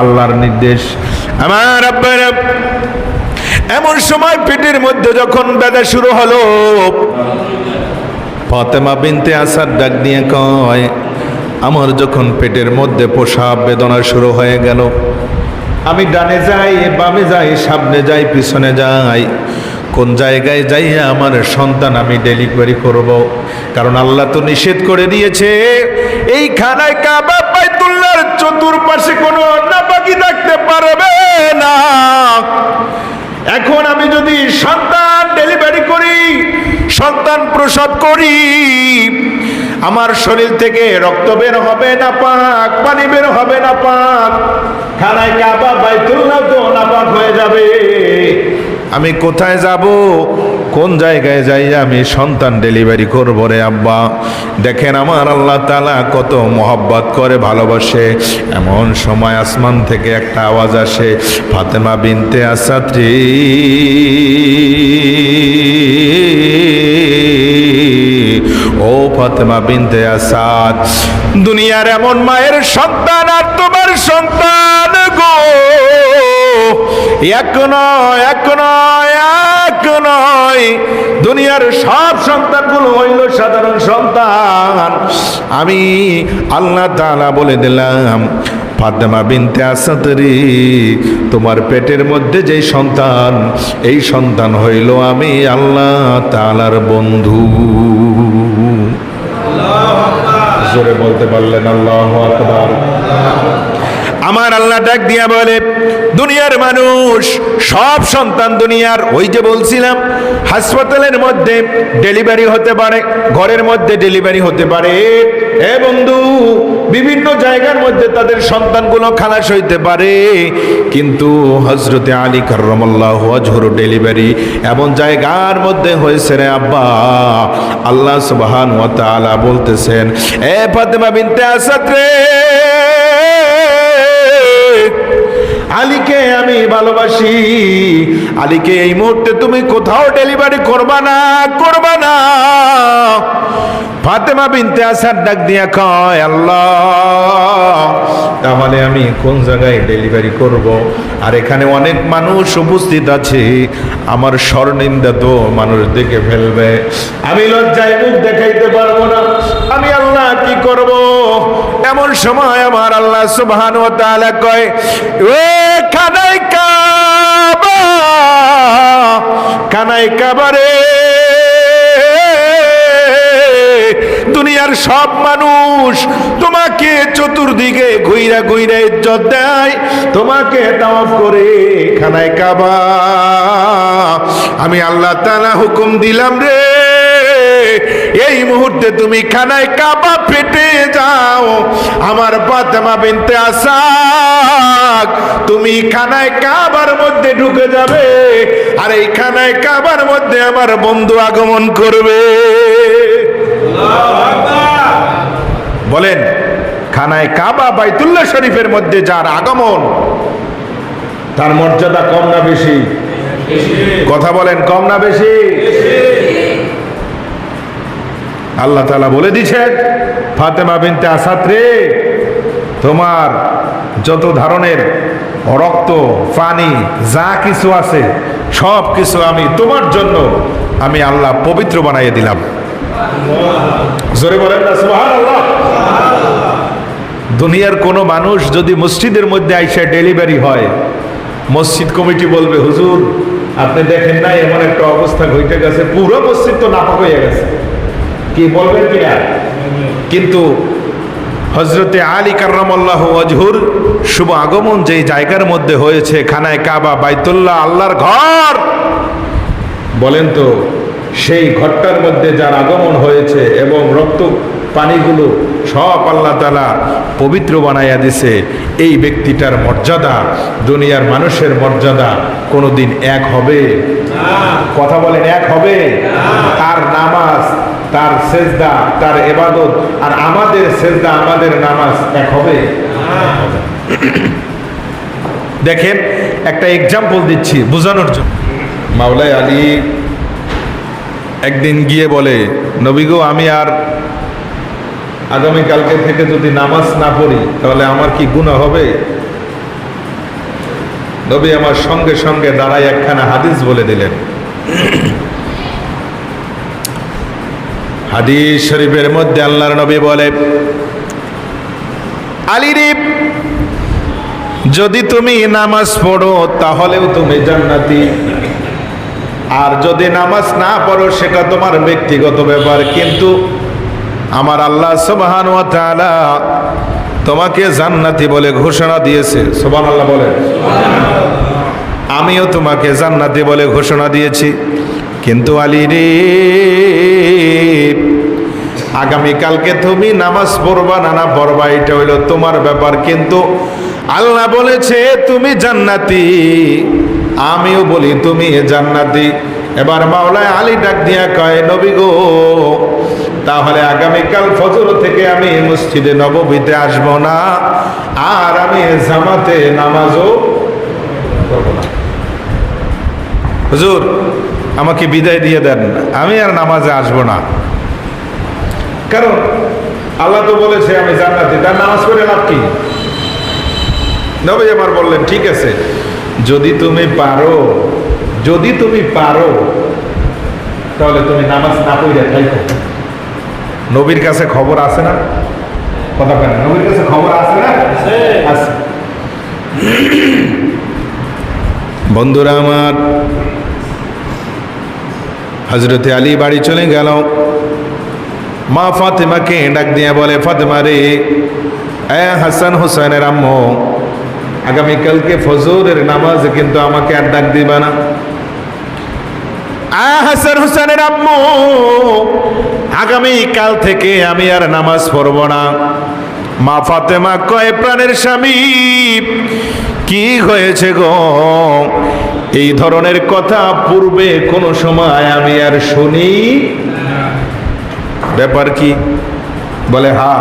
আল্লাহর নির্দেশ। আমার আব্বার এমন সময় পেটের মধ্যে যখন ব্যথা শুরু হলো, ফতেমা বিনতে আসার ডাক দিয়ে কয়, আমার যখন পেটের মধ্যে প্রসাব বেদনা শুরু হয়ে গেল, আমি ডানে যাই, বামে যাই, সামনে যাই, পিছনে যাই, কোন জায়গায় যাইয়া আমার সন্তান আমি ডেলিভারি করব? কারণ আল্লাহ তো নিষেধ করে দিয়েছে এই খানায় কাবা বাইতুল্লাহর চতুর্পাশে কোনো নাপাকি থাকতে পারবে না। এখন আমি যদি সন্তান ডেলিভারি করি, সন্তান প্রসব করি, আমার শরীর থেকে রক্ত বের হবে না পাক, পানি বের হবে না পাক। খানায় কাবা বাইতুল্লাহ তো নাপাক হয়ে যাবে। আমি কোথায় যাব? কোন জায়গায় যাই আমি সন্তান ডেলিভারি করব রে আব্বা? দেখেন আমার আল্লাহ তালা কত মোহাব্বত করে, ভালোবাসে। এমন সময় আসমান থেকে একটা আওয়াজ আসে, ফাতেমা বিনতে আসাত্রী। ও ফাতেমা বিনতে আসাদ, দুনিয়ার এমন মায়ের সন্তান আর তোমার সন্তান গো। এক নয়, এক নয়। দুনিয়ার সব সন্তানগুলো হইল সাধারণ সন্তান। আমি আল্লাহ তাআলা বলে দিলাম, ফাতেমা বিনতে আসাদরি তোমার পেটের মধ্যে যে সন্তান, এই সন্তান হইল আমি আল্লাহ তালার বন্ধু। জোরে বলতে পারলেন আল্লাহ আকবার। আমার আল্লাহ ডাক দিয়া বলে, দুনিয়ার মানুষ, সব সন্তান দুনিয়ার। ওই যে বলছিলাম, হাসপাতালের মধ্যে ডেলিভারি হতে পারে, ঘরের মধ্যে ডেলিভারি হতে পারে। এ বন্ধু, বিভিন্ন জায়গার মধ্যে তাদের সন্তানগুলো খালাস হইতে পারে, কিন্তু হজরতে আলী কার্রমাল্লাহ হজহর ডেলিভারি এমন জায়গার মধ্যে হয়েছে রে আব্বা। আল্লাহ সুবহান ওয়া তাআলা বলতেছেন, এ ফাতেমা বিনতে আসাদ রে। ভালোবাসি। আলীকে এই মুহূর্তে তুমি কোথাও ডেলিভারি করবা না করবা না। ফাতেমা বিনতে আসার ডাক দিয়া কয়, আল্লাহ, তাহলে আমি কোন জায়গায় ডেলিভারি করব? আর এখানে অনেক মানুষ উপস্থিত আছে। আমার স্বর্ণিন্দা তো মানুষ দেখে ফেলবে। আমি লজ্জায় মুখ দেখাইতে পারব না। আমি আল্লাহ কি করব? এমন সময় আমার আল্লাহ সুবহান কয় ও কানাই কাবা কানাই কাবারে। দুনিয়ার সব মানুষ তোমাকে চতুর্দিকে ঘুইরা ঘুইরা ইজ্জত দেয়, তোমাকে তাওয়াফ করে খানায় কাবা। আমি আল্লাহ তাআলা হুকুম দিলাম রে, এই মুহূর্তে তুমি খানায় কাবা ফেটে যাও। আমার ফাতেমা বিনতে আসাক। তুমি খানায় কাবার মধ্যে ঢুকে যাবে। আর এই খানায় কাবার মধ্যে আমার বন্ধু আগমন করবে। বলেন, খানায় কাবা বাইতুল্লাহ শরীফের মধ্যে যার আগমন, তার মর্যাদা কম না বেশি? কথা বলেন, কম না বেশি? আল্লাহ তালা বলে দিছেন ফাতেমা বিনতে আসাদ রে, তোমার যত ধরনের রক্ত, পানি, যা কিছু আছে, সব কিছু আমি তোমার জন্য আমি আল্লাহ পবিত্র বানাইয়ে দিলাম। জোরে বলেন না দুনিয়ার কোনো মানুষ যদি মসজিদের মধ্যে আইসা ডেলিভারি হয়, মসজিদ কমিটি বলবে, হুজুর, আপনি দেখেন না, এমন একটা অবস্থা ঘটে গেছে, পুরো মসজিদ তো নাপাক হয়ে গেছে। কি বলবেন কিনা? কিন্তু হজরতে আলী কার্রামাল্লাহ অজহুর শুভ আগমন যেই জায়গার মধ্যে হয়েছে খানায় কাবা বাইতুল্লাহ আল্লাহর ঘর। বলেন তো সেই ঘরটার মধ্যে যার আগমন হয়েছে এবং রক্ত পানিগুলো সব আল্লাহ তালা পবিত্র বানাইয়া দিছে এই ব্যক্তিটার মর্যাদা দুনিয়ার মানুষের মর্যাদা কোনোদিন এক হবে। কথা বলেন এক হবে। তার নামাজ তার সেজদা, তার এবাদত আর আমাদের সেজদা, আমাদের নামাজ এক হবে? দেখেন, একটা এক্সাম্পল দিচ্ছি, বোঝানোর জন্য। মাওলাই আলী একদিন গিয়ে বলে, নবী গো, আমি আর আগামীকালকে থেকে যদি নামাজ না পড়ি, তাহলে আমার কি গুণা হবে? নবী আমার সঙ্গে সঙ্গে দাঁড়ায় একখানা হাদিস বলে দিলেন। হাদিস শরীফের মধ্যে আল্লাহর নবী বলে আলিরিপ যদি তুমি নামাজ পড়ো তাহলেও তুমি জান্নাতি। আর যদি নামাজ না পড়ো সেটা তোমার ব্যক্তিগত ব্যাপার। কিন্তু আমার আল্লাহ সুবহান তোমাকে জান্নাতি বলে ঘোষণা দিয়েছে। সুবহানাল্লাহ বলে আমিও তোমাকে জান্নাতি বলে ঘোষণা দিয়েছি। কিন্তু আলী রে আগামীকালকে তুমি নামাজ পড়বা, না না, পড়বা, এটা হইল তোমার ব্যাপার। কিন্তু আল্লাহ বলেছে, তুমি জান্নাতি। আমিও বলি, তুমি জান্নাতি। এবার মাওলায় আলী ডাক দিয়া কয়, নবী গো, তাহলে আগামীকাল ফজর থেকে আমি মসজিদে নববীতে আসব না, আর আমি জামাতে নামাজও হুজুর, আমাকে বিদায় দিয়ে দেন, আমি আর নামাজে আসব না। কারণ আল্লাহ তো বলেছে আমি জান্নাতি। তার নামাজ পড়ে লাভ কি? নবী আমার বললেন ঠিক আছে যদি তুমি পারো যদি তুমি পারো তাহলে তুমি নামাজ না পড়ে থাকো নবীর কাছে খবর আছে না? কথা কেন নবীর কাছে খবর আছে না? আছে। বন্ধুরা আমার হজরতে আলী বাড়ি চলে গেল। মা ফাতেমাকে ডাক দিয়ে বলে, ফাতেমা রে, এ হাসান হোসেনের আম্মু, আগামীকালকে ফজরের নামাজে কিন্তু আমাকে আর ডাক দিবা না। হাসান হোসেনের আম্মু আগামী কাল থেকে আমি আর নামাজ পড়ব না। মা ফাতেমা কয়, প্রাণের স্বামী, কি হয়েছে গো? এই ধরনের কথা পূর্বে কোনো সময় আমি আর শুনি ব্যাপার কি বলে হা